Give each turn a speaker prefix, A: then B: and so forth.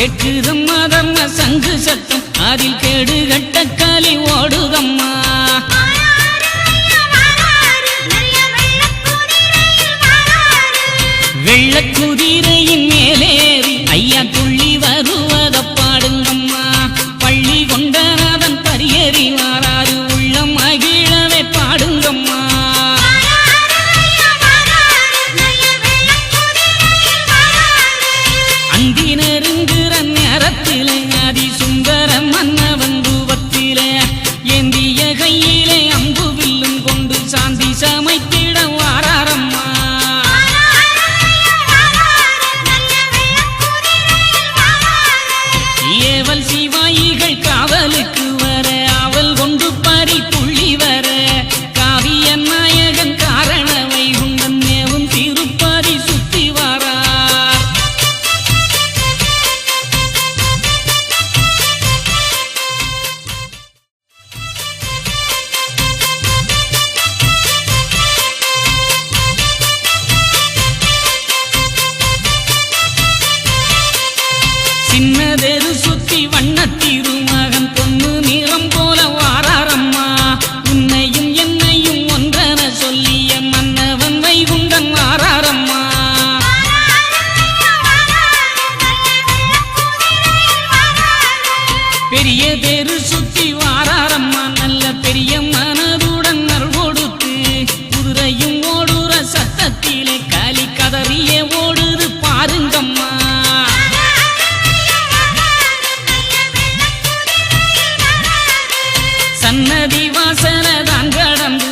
A: கெட்டிடும் மதம் சங்கு சத்தம். அதில் கேடு கட்ட காலி ஓடும். சின்னதெரு சுத்தி வண்ண திருமகன் பொண்ணு நிறம் போல வாராரம்மா. உன்னையும் என்னையும் ஒன்றென சொல்லிய மன்னவன் வைகுண்டன் வாராரம்மா. பெரிய தெரு சுத்தி சன்னதி வாசல்